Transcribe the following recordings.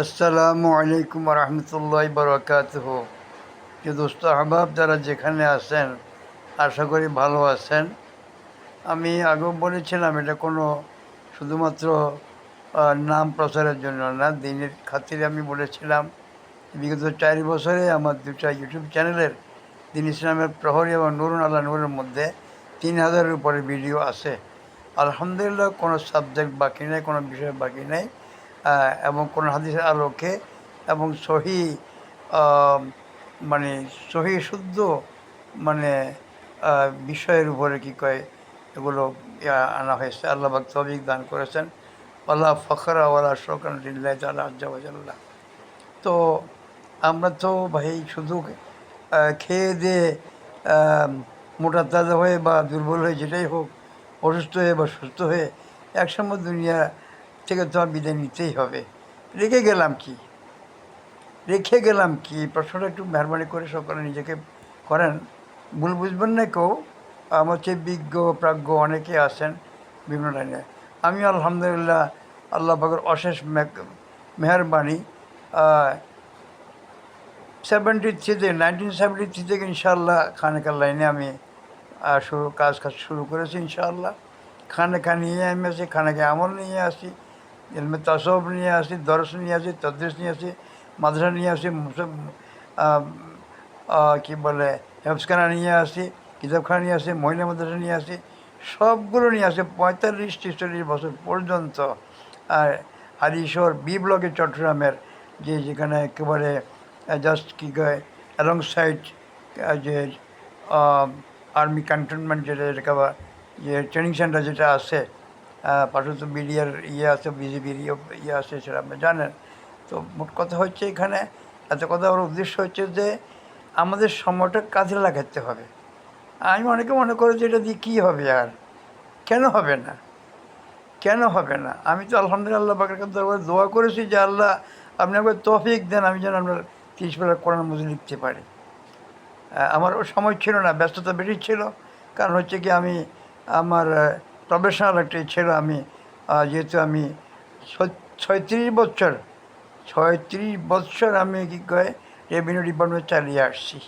আসসালামু আলাইকুম রহমতুল্লাহ বরকাত যে দোস্ত, আহবাব যারা যেখানে আছেন, আশা করি ভালো আছেন। আমি আগেও বলেছিলাম, এটা কোনো শুধুমাত্র নাম প্রচারের জন্য না, দিনের খাতিরে আমি বলেছিলাম। বিগত চার বছরে আমার দুটা ইউটিউব চ্যানেলের দিন ইসলামের প্রহরী এবং নুরুন আল্লাহ নুরের মধ্যে তিন হাজারের উপরে ভিডিও আছে। আলহামদুলিল্লাহ কোনো সাবজেক্ট বাকি নেই, কোনো বিষয় বাকি নেই। এবং কোন হাদিসের আলোকে এবং সহি মানে সহি শুদ্ধ মানে বিষয়ের উপরে কি কয়, এগুলো আনা হয়েছে। আল্লাহ তবিক দান করেছেন। আল্লাহ ফখরা ওয়ালা শোকান তালা তো আমরা তো ভাই শুধু খেয়ে দিয়ে মোটা তাজা হয়ে বা দুর্বল হয়ে যেটাই হোক, অসুস্থ হয়ে বা সুস্থ হয়ে একসময় দুনিয়া থেকে তো বিদায় নিতেই হবে। রেখে গেলাম কি? রেখে গেলাম কি? প্রশ্নটা একটু মেহরবানি করে সকলে নিজেকে করেন। ভুল বুঝবেন না কেউ। আমার চেয়ে বিজ্ঞ, প্রাজ্ঞ অনেকে আছেন বিভিন্ন লাইনে। আমি আলহামদুলিল্লাহ আল্লাহ পাকের অশেষ মেহ- মেহরবানি সেভেন্টি থ্রিতে নাইনটিন সেভেন্টি থ্রি থেকে ইনশাআল্লাহ খানেকার লাইনে আমি শুরু কাজ কাজ শুরু করেছি ইনশাআল্লাহ। খানেকা নিয়ে আমি আসি খানেকা আমল নিয়ে আসি। এলমে তসব নিয়ে আসি দরস নিয়ে আসি তদ্রিস নিয়ে আসি মাদ্রাসা নিয়ে আসি আহ, বলে হেফসখানা নিয়ে আসি কিতাবখানা নিয়ে আসি মহিলা মাদ্রাসা নিয়ে আসি সবগুলো নিয়ে আসি পঁয়তাল্লিশ ছেচল্লিশ বছর পর্যন্ত। আর হারিশোর বি ব্লকে চট্টগ্রামের যে যেখানে একেবারে জাস্ট কী কয় অ্যালং সাইড যে আর্মি ক্যান্টনমেন্ট যেটা যেটা যে ট্রেনিং সেন্টার যেটা আছে পাশে তো বিডিআর ইয়ে আছে, বিজেপির ইয়ে ইয়ে আছে সেটা আপনি জানেন। তো মোট কথা হচ্ছে এখানে এত কথা আমার উদ্দেশ্য হচ্ছে যে আমাদের সময়টা কাজে লাগাতে হবে। আমি অনেকে মনে করে যে এটা দিয়ে কী হবে আর? কেন হবে না? কেন হবে না? আমি তো আলহামদুলিল্লাহ কাছে দরবারে দোয়া করেছি যে আল্লাহ আপনি একবার তফিক দেন, আমি যেন আপনার তিরিশ বেলা কোরআন মধ্যে লিখতে পারি। আমার সময় ছিল না, ব্যস্ততা বেশি ছিল। কারণ হচ্ছে কি আমি আমার প্রফেশনাল একটাই ছিল আমি যেহেতু আমি ছয়ত্রিশ বছর ছয়ত্রিশ বছর আমি কী কয় রেভিনিউ ডিপার্টমেন্ট চালিয়ে আসছি।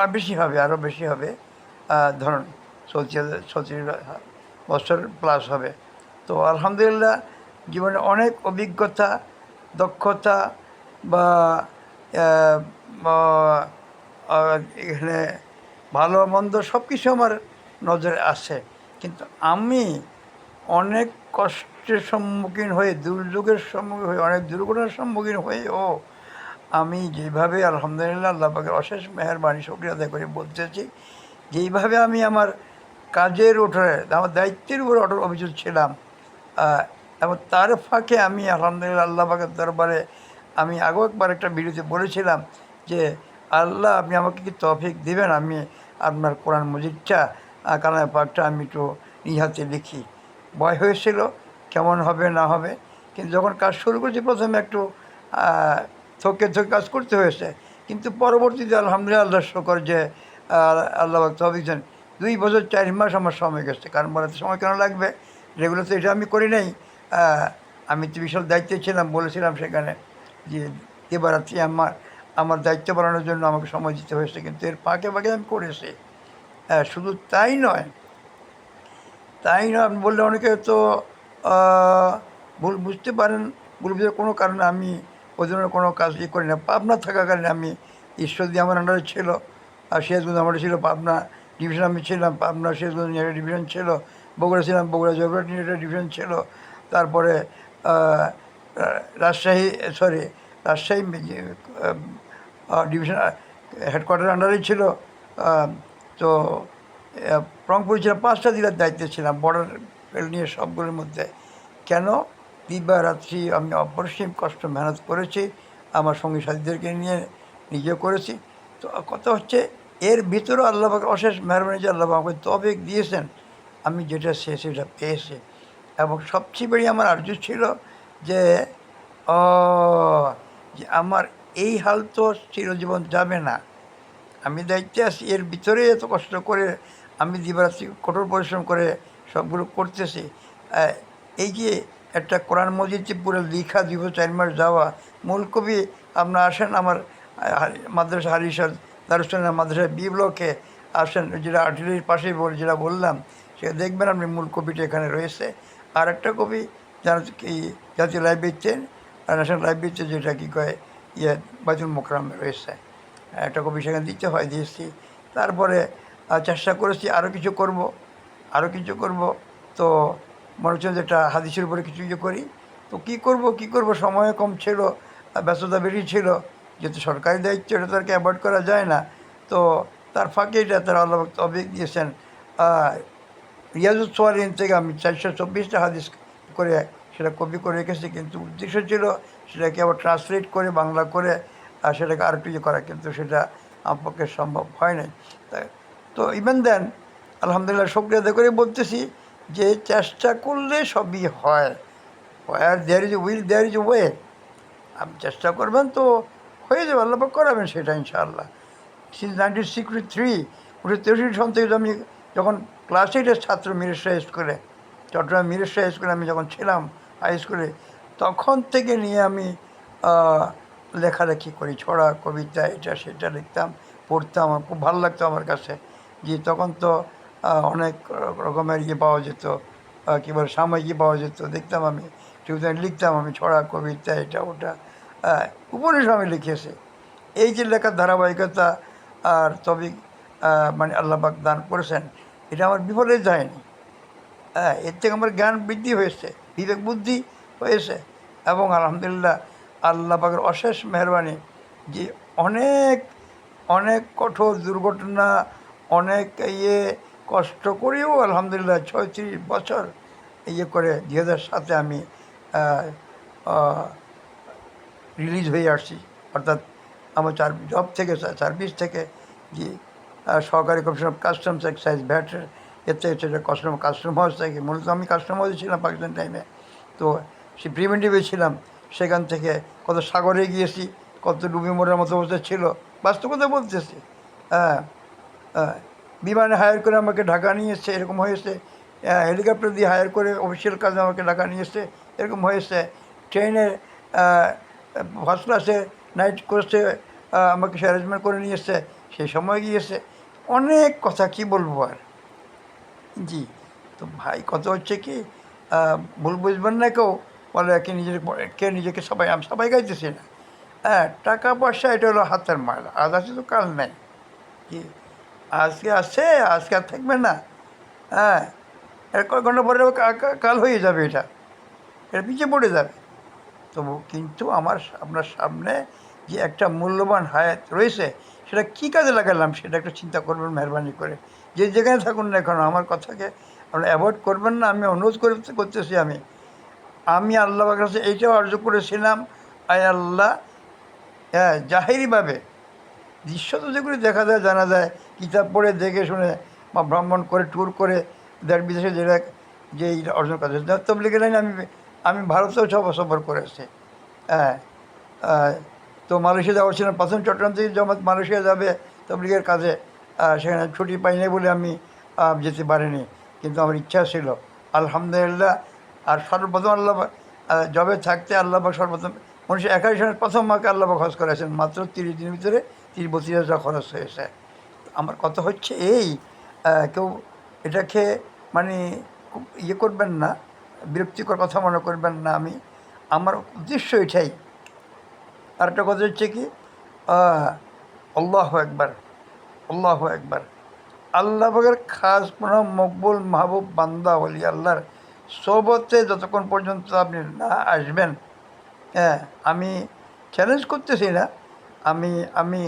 আর বেশি হবে, আরও বেশি হবে। ধরুন ছত্রিশ ছত্রিশ বছর প্লাস হবে। তো আলহামদুলিল্লাহ জীবনে অনেক অভিজ্ঞতা, দক্ষতা বা এখানে ভালো মন্দ সব কিছু আমার নজরে আসে কিন্তু আমি অনেক কষ্টের সম্মুখীন হয়ে, দুর্যোগের সম্মুখীন হয়ে, অনেক দুর্ঘটনার সম্মুখীন হয়েও আমি যেভাবে আলহামদুলিল্লাহ আল্লাহ পাকের অশেষ মেহরবানি, শুক্রিয়া আদায় করে বলতেছি, যেইভাবে আমি আমার কাজের ওঠে আমার দায়িত্বের উপরে অটল অভিযোগ ছিলাম এবং তার ফাঁকে আমি আলহামদুলিল্লাহ আল্লাহ পাকের দরবারে আমি আগেও একবার একটা ভিডিওতে বলেছিলাম যে, আল্লাহ আপনি আমাকে কি তফিক দিবেন? আমি আপনার কোরআন মজিদটা কালাম পাকটা আমি একটু নিজ হাতে লিখি ভয় হয়েছিল, কেমন হবে, না হবে। কিন্তু যখন কাজ শুরু করেছি, প্রথমে একটু থকে থকে কাজ করতে হয়েছে। কিন্তু পরবর্তীতে আলহামদুলিল্লাহ আল্লাহ শকর যে আল্লাহ দেন। দুই বছর, চার মাস আমার সময় গেছে। কারণ বলে সময় কেন লাগবে? রেগুলার তো এটা আমি করি নাই। আমি তো বিশাল দায়িত্বে ছিলাম, বলেছিলাম সেখানে যে দেবারাত্রি আমার আমার দায়িত্ব বাড়ানোর জন্য আমাকে সময় দিতে হয়েছে। কিন্তু এর ফাঁকে ফাঁকে আমি করেছি। হ্যাঁ শুধু তাই নয়। তাই নয় আপনি বললে অনেকে তো ভুল বুঝতে পারেন, ভুল বুঝতে কোনো কারণে আমি ওই কোনো কাজ ইয়ে করি না। পাবনা থাকাকালীন আমি ঈশ্বর দিয়ে আমার আন্ডারে ছিল, আর সিরাজগঞ্জ আমার ছিল পাবনা ডিভিশন আমি ছিলাম পাবনা সিরাজগঞ্জ একটা ডিভিশন ছিল, বগুড়া ছিলাম, বগুড়া জয়পুরহাট একটা ডিভিশন ছিল, তারপরে Rajshahi sorry Rajshahi division headquarter আন্ডারেই ছিল তো রংপুর ছিলাম পাঁচটা জেলার দায়িত্বে ছিলাম, বর্ডার নিয়ে সবগুলোর মধ্যে। কেন? দিবারাত্রি আমি অপরিসীম কষ্ট মেহনত করেছি, আমার সঙ্গী সাথীদেরকে নিয়ে নিজে করেছি। তো কথা হচ্ছে, এর ভিতরেও আল্লাহ অশেষ মেহরবানি যে আল্লাহ আমাকে তবেক দিয়েছেন, আমি যেটা সে সেটা পেয়েছি। এবং সবচেয়ে বেশি আমার আর্য ছিল যে যে আমার এই হাল তো চিরজীবন যাবে না। আমি দায়িত্বে আছি, এর ভিতরে এত কষ্ট করে আমি দিবারাত্রি কঠোর পরিশ্রম করে সবগুলো করতেছি। এই যে একটা কোরআন মসজিদে পুরো লিখা দিব, চার মাস যাওয়া, মূল কবি আপনার আসেন আমার মাদ্রাসা হারিসার দারুস্তানা মাদ্রাসা বি ব্লকে আসেন, যেটা আর্টিলারির পাশে বল, যেটা বললাম সেটা দেখবেন আপনি মূল কবিটা এখানে রয়েছে। আর একটা কপি জানা কি, জাতীয় লাইব্রেরিতে আর ন্যাশনাল লাইব্রেরিতে যেটা কী কয় ইয়ে বাইতুল মোকরামে রয়েছে। একটা সেখানে দিতে হয় দিয়েছি। তারপরে চেষ্টা করেছি আরও কিছু করব আরও কিছু করব। তো মনে হচ্ছে যেটা হাদিসের উপরে কিছু কিছু করি। তো কী করব কী করব? সময় কম ছিল, ব্যস্ততা বেশি ছিল, যেহেতু সরকারি দায়িত্ব, এটা তো আর কি অ্যাভয়েড করা যায় না। তো তার ফাঁকে এটা তারা আল্লাহ তবিক দিয়েছেন। রিয়াজুল থেকে আমি চারশো চব্বিশটা হাদিস করে সেটা কপি করে রেখেছি, কিন্তু উদ্দেশ্য ছিল সেটাকে আবার ট্রান্সলেট করে বাংলা করে আর সেটাকে আরেকটু ইয়ে করা, কিন্তু সেটা আমার পক্ষে সম্ভব হয় নাই। তা- ইভেন দেন আলহামদুলিল্লাহ আদায় করে, বলতেছি যে চেষ্টা করলে সবই হয়। আর there is will there is way আপনি চেষ্টা করবেন তো হয়ে যাবে, আল্লাহ করাবেন সেটা ইনশাআল্লাহ। সিন্স নাইনটিন সিক্সটি থ্রি উনিশশো তেষট্টি সন থেকে আমি যখন ক্লাস এইটের ছাত্র মিরেশা স্কুলে চট্টগ্রাম মিরেশা স্কুলে আমি যখন ছিলাম হাই স্কুলে তখন থেকে নিয়ে আমি লেখালেখি করি, ছড়া, কবিতা, এটা সেটা লিখতাম, পড়তাম, আমার খুব ভালো লাগতো আমার কাছে। যে তখন তো অনেক রকমের ইয়ে পাওয়া যেত কী বলে, সাময়িকী পাওয়া যেত, দেখতাম আমি সেগুলো লিখতাম আমি, ছড়া, কবিতা, এটা, ওটা উপন্যাস আমি লিখেছি। এই যে লেখার ধারাবাহিকতা আর তবে মানে আল্লাহবাক দান করেছেন, এটা আমার বিফলে যায়নি। হ্যাঁ এর থেকে আমার জ্ঞান বৃদ্ধি হয়েছে, বিবেক বুদ্ধি হয়েছে, এবং আলহামদুলিল্লাহ আল্লাহ পাকের অশেষ মেহরবানি যে অনেক অনেক কঠোর দুর্ঘটনা, অনেক ইয়ে কষ্ট করেও আলহামদুলিল্লাহ ছয়ত্রিশ বছর ইয়ে করে দুই হাজার সাতে আমি রিলিজ হয়ে আসছি। অর্থাৎ আমার চার, জব থেকে, সার্ভিস থেকে যে সহকারী কমিশন অফ কাস্টমস এক্সাইজ ভ্যাটের থেকে সেটা কাস্টম কাস্টম হাউস থেকে, মূলত আমি কাস্টম হাউসে ছিলাম পাকিস্তান টাইমে। তো সে প্রিভেন্টিভে ছিলাম। সেখান থেকে কত সাগরে গিয়েছি কত ডুবি মোড়ের মতো অবস্থা ছিল। বাস্তবতা বলতেছি। হ্যাঁ হ্যাঁ, বিমানে হায়ার করে আমাকে ঢাকা নিয়ে এরকম হয়েছে। হেলিকপ্টার দিয়ে হায়ার করে অফিসিয়াল কাজে আমাকে ঢাকা নিয়ে এরকম হয়েছে। ট্রেনে ফার্স্ট ক্লাসে নাইট কোর্সে আমাকে সে অ্যারেঞ্জমেন্ট করে নিয়ে সেই সময় গিয়েছে। অনেক কথা কি বলব আর? জি তো ভাই কথা হচ্ছে কি ভুল বুঝবেন না কেউ। বলে, একে নিজের কে নিজেকে সবাই, আমি সবাই গাইতেছি না। হ্যাঁ টাকা পয়সা এটা হলো হাতের মাল আজ আছে তো কাল নেই। কি? আজকে আসছে আজকে আর থাকবে না। হ্যাঁ এর কয়েক ঘণ্টা পরে কাল হয়ে যাবে এটা। এটা পিছিয়ে পড়ে যাবে। তবু কিন্তু আমার আপনার সামনে যে একটা মূল্যবান হায়াত রয়েছে, সেটা কী কাজে লাগালাম সেটা একটু চিন্তা করবেন, মেহরবানি করে। যে যেখানে থাকুন না এখন আমার কথাকে আপনারা অ্যাভয়েড করবেন না, আমি অনুরোধ করে করতেছি আমি। আমি আল্লাহ কাছে এইটাও অর্জন করেছিলাম, আয় আল্লাহ হ্যাঁ জাহিরিভাবে। দৃশ্য তো যেগুলি দেখা যায়, জানা যায়, কিতাব পড়ে, দেখে শুনে, বা ভ্রমণ করে ট্যুর করে, দেশ বিদেশে যেটা যে এইটা অর্জন করেছে তবলিগের লাইনে আমি আমি ভারতেও সব সফর করেছি। হ্যাঁ তো মালয়েশিয়া যাওয়ার ছিল প্রথম চট্টগ্রাম থেকে জমাত মালয়েশিয়া যাবে তবলিগের কাজে সেখানে ছুটি পাইনি বলে আমি যেতে পারিনি। কিন্তু আমার ইচ্ছা ছিল। আলহামদুলিল্লাহ আর সর্বপ্রথম আল্লাহ জবে থাকতে আল্লাহ সর্বপ্রথম উনিশশো একাশি সালের প্রথম মাকে আল্লাহ খরচ করেছেন। মাত্র তিরিশ দিনের ভিতরে তিরিশ বত্রিশ হাজার খরচ হয়েছে। আমার কথা হচ্ছে এই কেউ এটাকে মানে ইয়ে করবেন না, বিরক্তিকর কথা মনে করবেন না। আমি, আমার উদ্দেশ্য এটাই। আর একটা কথা হচ্ছে কি আল্লাহ একবার আল্লাহ একবার আল্লাহ পাকের খাস কোনো মকবুল মাহবুব বান্দা বলি আল্লাহর সোবতে যতক্ষণ পর্যন্ত আপনি না আসবেন হ্যাঁ আমি চ্যালেঞ্জ করতেছি না। আমি আমি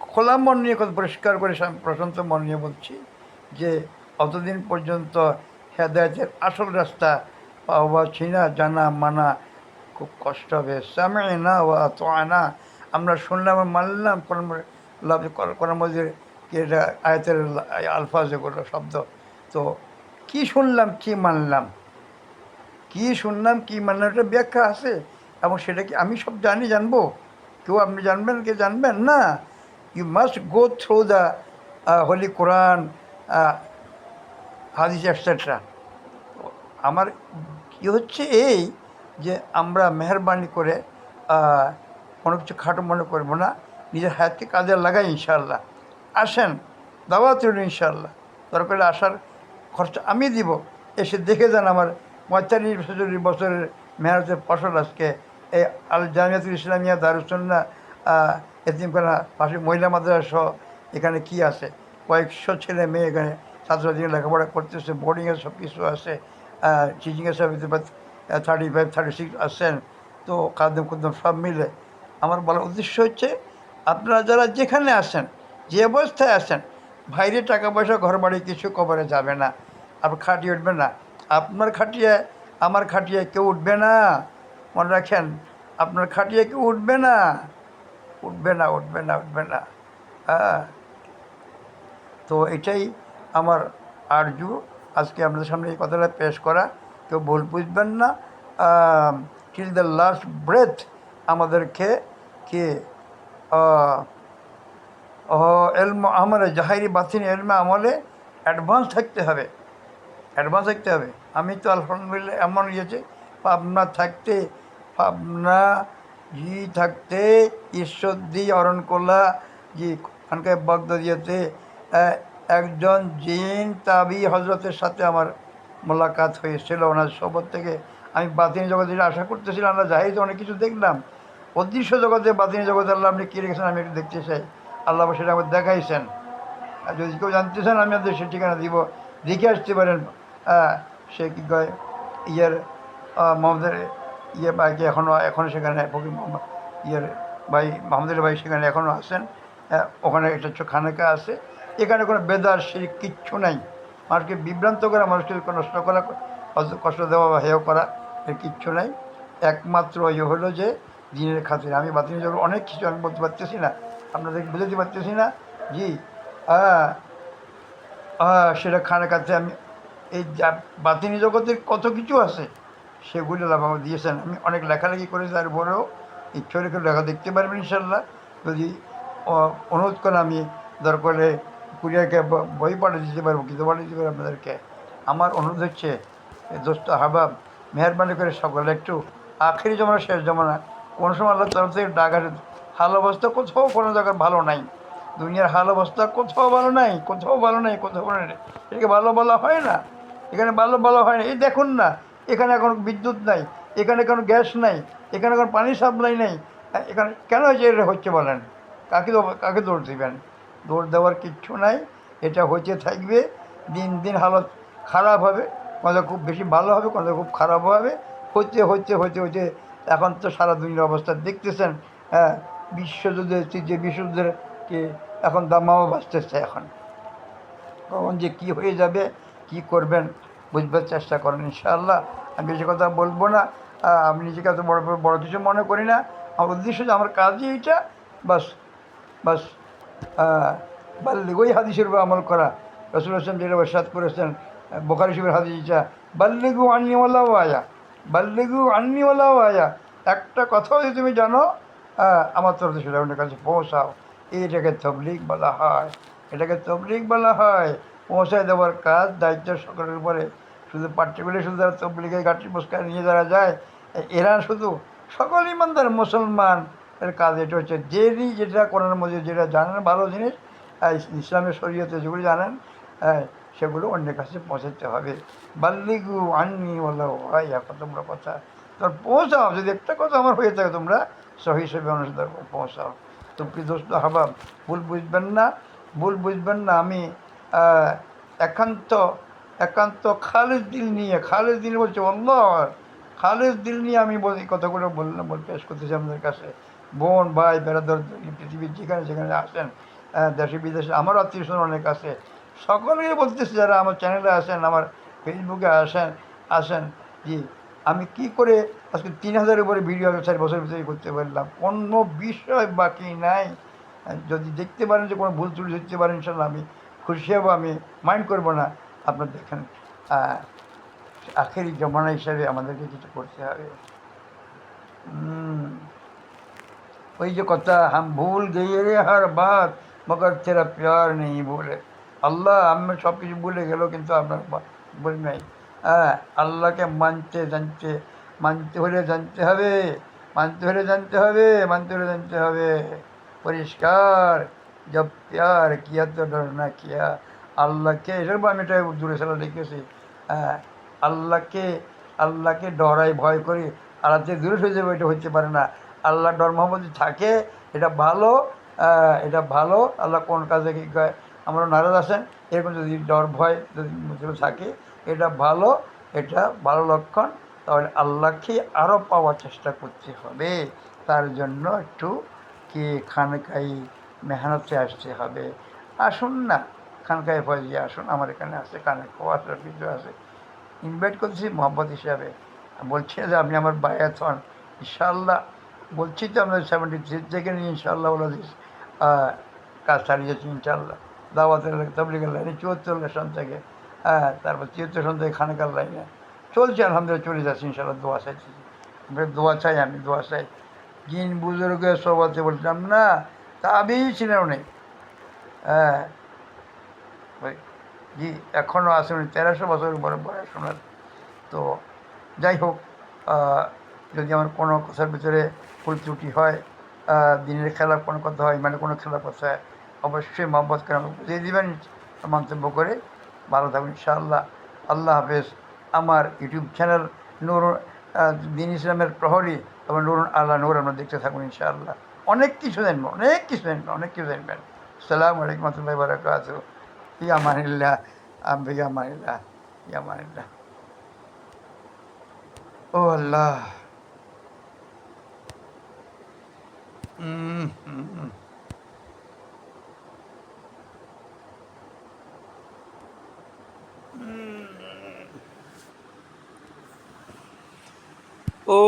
খোলা মন নিয়ে কথা পরিষ্কার করে প্রশান্ত মন নিয়ে বলছি যে, অতদিন পর্যন্ত হেদায়তের আসল রাস্তা পাওয়া চিনা জানা, মানা খুব কষ্ট হবে। সামে না ও তো না আমরা শুনলাম মানলাম কোন মধ্যে এটা আয়তের আলফাজ এগুলো শব্দ। তো কি শুনলাম, কি মানলাম? কি শুনলাম, কি মানলাম, একটা ব্যাখ্যা আছে। এবং সেটা কি আমি সব জানি, জানব? কেউ আপনি জানবেন, কে জানবেন? না। You must go through the holy Quran hadith etcetera আমার ই হচ্ছে এই যে আমরা মেহরবানি করে কোনো কিছু খাটো মনে করব না, নিজের হায়াতকে কাজে লাগাই ইনশাল্লাহ আসেন, দাওয়াত ইনশাল্লাহ দরকার আসার খরচা আমি দিব। এসে দেখে যান আমার পঁয়তাল্লিশ চল্লিশ বছরের মেহনতের ফসল আজকে এই আল জামিয়াতুল ইসলামিয়া দারুসন্না এতিমখানা পাশে মহিলা মাদ্রাসা সহ এখানে কি আছে? কয়েকশো ছেলে মেয়ে এখানে ছাত্রছাত্রী লেখাপড়া করতেছে বোর্ডিংয়ের সব কিছু আছে টিচিংয়ের সব থার্টি ফাইভ থার্টি সিক্স আসছেন তো কাদম কুদ্দম সব মিলে আমার বলার উদ্দেশ্য হচ্ছে, আপনারা যারা যেখানে আসেন যে অবস্থায় আসেন বাইরে টাকা পয়সা ঘর বাড়ি কিছু কবরে যাবে না আপনি খাটিয়ে উঠবে না। আপনার খাটিয়ে আমার খাটিয়ে কেউ উঠবে না। মনে রাখেন, আপনার খাটিয়ে কেউ উঠবে না। উঠবে না উঠবে না উঠবে না। হ্যাঁ। তো এটাই আমার আরজু। আজকে আপনাদের সামনে এই কথাটা পেশ করা। কেউ ভুল বুঝবেন না। টিল দ্য লাস্ট ব্রেথ আমাদেরকে কে এলম আমলে জাহারি বাতিন এলমে আমলে অ্যাডভান্স থাকতে হবে। অ্যাডভান্স থাকতে হবে। আমি তো আলহামদুলিল্লাহ এমন ইয়েছে পাবনা থাকতে, পাবনা জি থাকতে ঈশ্বরদী অরণকোলা জি খানকায় বগদাদিয়াতে একজন জিন তাবি হজরতের সাথে আমার মোলাকাত হয়েছিল, ওনার সবর থেকে। আমি বাতিনি জগতে আশা করতেছিলাম, আমরা যাই অনেক কিছু দেখলাম। অদৃশ্য জগতে বাতিনি জগতে আল্লাহ আপনি কী রেখেছেন আমি একটু দেখতে চাই। আল্লাহ সেটা আমার দেখাইছেন। আর যদি কেউ জানতে চান, আমি আপনাদের সে ঠিকানা দিব। দেখে আসতে পারেন। আহ, সে কী কয় ইয়ের মোহাম্মদের ইয়ে ভাইকে এখনও এখনও সেখানে ফকির ইয়ের ভাই মোহাম্মদের ভাই সেখানে এখনও আছেন। ওখানে একটা খানাকা আছে। এখানে কোনো বেদার সেই কিচ্ছু নাই। মানুষকে বিভ্রান্ত করা মানুষকে নষ্ট করা কষ্ট- দেওয়া বা হেয় করা এর কিচ্ছু নাই। একমাত্র ইয়ে হলো যে দিনের খাতিরে। আমি বাতিনি যখন অনেক কিছু আমি বলতে পারতেছি না। আপনাদের বুঝাতে পারতেছি না। জি হ্যাঁ হ্যাঁ সেটা খানে কাছে আমি এই যা বাতিনি জগতের কত কিছু আছে, সেগুলো লাভ আমাকে দিয়েছেন। আমি অনেক লেখালেখি করেছি তার পরেও ইচ্ছে কেউ লেখা দেখতে পারবেন ইনশাল্লাহ যদি অনুরোধ করে আমি দরকার হলে কুরিয়ারকে বই পাঠিয়ে দিতে পারব কিন্তু পাঠিয়ে দিতে পারব আপনাদেরকে। আমার অনুরোধ হচ্ছে দোস্ত হাবাব মেহরবানি করে সকলে একটু আখেরি জমানা, শেষ জমানা। কোনো সময় আল্লাহ তরফ থেকে ডাক আসে হাল অবস্থা কোথাও কোনো জায়গার ভালো নাই। দুনিয়ার হাল অবস্থা কোথাও ভালো নাই, কোথাও ভালো নাই, কোথাও ভালো নেই। এটাকে ভালো বলা হয় না। এখানে ভালো বলা হয় না। এই দেখুন না এখানে এখন বিদ্যুৎ নাই এখানে কোনো গ্যাস নাই এখানে কোনো পানি সাপ্লাই নেই। হ্যাঁ, এখানে কেন যে এটা হচ্ছে বলেন? কাকে কাকে দৌড় দিবেন? দৌড় দেওয়ার কিচ্ছু নাই এটা হচ্ছে থাকবে দিন দিন হালত খারাপ হবে কোনটা খুব বেশি ভালো হবে কোনটা খুব খারাপ হবে। হচ্ছে হচ্ছে হচ্ছে হচ্ছে এখন তো সারা দুনিয়ার অবস্থা দেখতেছেন হ্যাঁ বিশ্বযুদ্ধের যে বিশ্বযুদ্ধের কি এখন দামাও বাঁচতেছে এখন। কখন যে কী হয়ে যাবে কি করবেন বুঝবার চেষ্টা করেন, ইনশাআল্লাহ। আমি বেশি কথা বলব না। আমি নিজেকে এত বড় বড় কিছু মনে করি না। আমার উদ্দেশ্য যে আমার কাজই এইটা, বাস বাস বাল্লিগুই হাদিসের উপর আমল করা। রসুল হোসেন যেটা সাত করেছেন বোখারি শিবের হাদিস ইচ্ছা বাল্লিগু আন্নিওয়ালাও আয়া বাল্লিগু আন্নিওয়ালাও আয়া একটা কথাও যদি তুমি জানো আমার তরফ থেকে কাছে পৌঁছাও। এইটাকে তবলিগ বলা হয়। এটাকে তবলিগ বলা হয়। পৌঁছায় দেওয়ার কাজ, দায়িত্ব সকলের উপরে। শুধু পার্টিকুলার শুধু যারা তবলিগের গাঠি পুরস্কার নিয়ে যারা যায়, এরা শুধু সকল ইমানদার মুসলমান এর কাজ এটা হচ্ছে যেই যেটা করার মধ্যে যেটা জানেন ভালো জিনিস ইসলামের শরীয়তে যেগুলো জানেন সেগুলো অন্যের কাছে পৌঁছাতে হবে। বাল্লিগু আননি বলো ভাই এখন তোমরা কথা তোর পৌঁছাও, যদি একটা কথা আমার হয়ে থাকে তোমরা সহি সহি অনুসারে পৌঁছাও। তো প্রিয় দোস্ত ভুল বুঝবেন না, ভুল বুঝবেন না, আমি একান্ত একান্ত খালেজ দিল নিয়ে খালেজ দিল বলছে অল্লাহ খালেজ দিল নিয়ে আমি বল কথাগুলো বললাম বল পেশ করতেছি আপনাদের কাছে। বোন, ভাই, বেড়াদর পৃথিবীর যেখানে যেখানে আসেন দেশে বিদেশে আমারও আত্মীয় স্বজন অনেক আছে সকলেই বলতেছে, যারা আমার চ্যানেলে আসেন, আমার ফেসবুকে আসেন আসেন, জি, আমি কি করে আজকে তিন হাজারের উপরে ভিডিও চার বছর ভিতরে করতে পারলাম? কোনো বিষয় বাকি নাই। যদি দেখতে পারেন যে কোনো ভুল ত্রুটি দেখতে পারেন, ইনশাল্লাহ আমি খুশি হব, আমি মাইন্ড করব না। আপনার দেখেন আখেরি জমানা হিসাবে আমাদেরকে কিছু করতে হবে। ওই যে কথা, হাম ভুল গিয়ে রে হার বাত, মগর তেরা প্যার নেই বলে। আল্লাহ, আমি সব কিছু ভুলে গেল কিন্তু আপনার বলি নাই। হ্যাঁ আল্লাহকে মানতে জানতে, মানতে হলে জানতে হবে, মানতে হলে জানতে হবে, মানতে হলে জানতে হবে। পরিষ্কার। জব প্যার কিয়া তো ডর না কিয়া আল্লাহকে এসব আমি এটা দূরে সালা লিখেছি হ্যাঁ আল্লাহকে আল্লাহকে ডরাই ভয় করি আল্লাহ থেকে দূরে সরে যাবে এটা হতে পারে না আল্লাহ ডর মোহাম্মদ থাকে এটা ভালো এটা ভালো আল্লাহ কোন কাজে কি কয় আমরা নারাজ আসেন এরকম যদি ডর ভয় যদি থাকে এটা ভালো এটা ভালো লক্ষণ তাহলে আল্লাহকে আরও পাওয়ার চেষ্টা করতে হবে তার জন্য একটু কি খানকাই মেহনতে আসতে হবে। আসুন না, খানকায় ফয়জি আসুন, আমার এখানে আছে, কানে খাওয়ার কিছু আছে। ইনভাইট করছি মোহাম্মদ হিসাবে। বলছি যে আপনি আমার বায়াত হন। ইনশাল্লাহ বলছি তো আমরা সেভেন্টি থ্রি থেকে নিয়ে ইনশাল্লাহ ওলা কাজ চালিয়ে যাচ্ছি ইনশাল্লাহ দাওয়াতের তবলিগের লাইনে চুয়াত্তর সন থেকে হ্যাঁ তারপর তিয়াত্তর সন থেকে খানকার লাইনে। চলছে, আলহামদুলিল্লাহ, চলে যাচ্ছে ইনশাল্লাহ দোয়া চাইছি দোয়া চাই, আমি দোয়া চাই। জিন বুজুর্গের সবাতে বলছিলাম, না তাবি ছিলেন নেই হ্যাঁ। ওই জি এখনও উনি, তেরোশো বছর উপরে বয়স ওনার। তো যাই হোক যদি আমার কোনো কথার ভিতরে ভুল ত্রুটি হয় দিনের খেলা কোনো কথা হয় মানে কোনো খেলার কথা অবশ্যই মোহাম্মদ করে আমাকে বুঝিয়ে দেবেন, মন্তব্য করে। ভালো থাকুন, ইনশাআল্লাহ। আল্লাহ হাফেজ। আমার ইউটিউব চ্যানেল নুর দিন ইসলামের প্রহরী, এবং নুরুন আল্লাহ নূর, আমরা দেখতে থাকুন, ইনশাআল্লাহ। অনেক কিছু জানবেন অনেক কিছু জানবেন অনেক কিছু জানবেন সালাম আলাইকুম রহমতুল্লাহ বারাকাত ইয়ামানিল্লাহ ইয়ামানিল্লাহ ইয়ামানিল্লাহ ও আল্লাহ। হুম। ও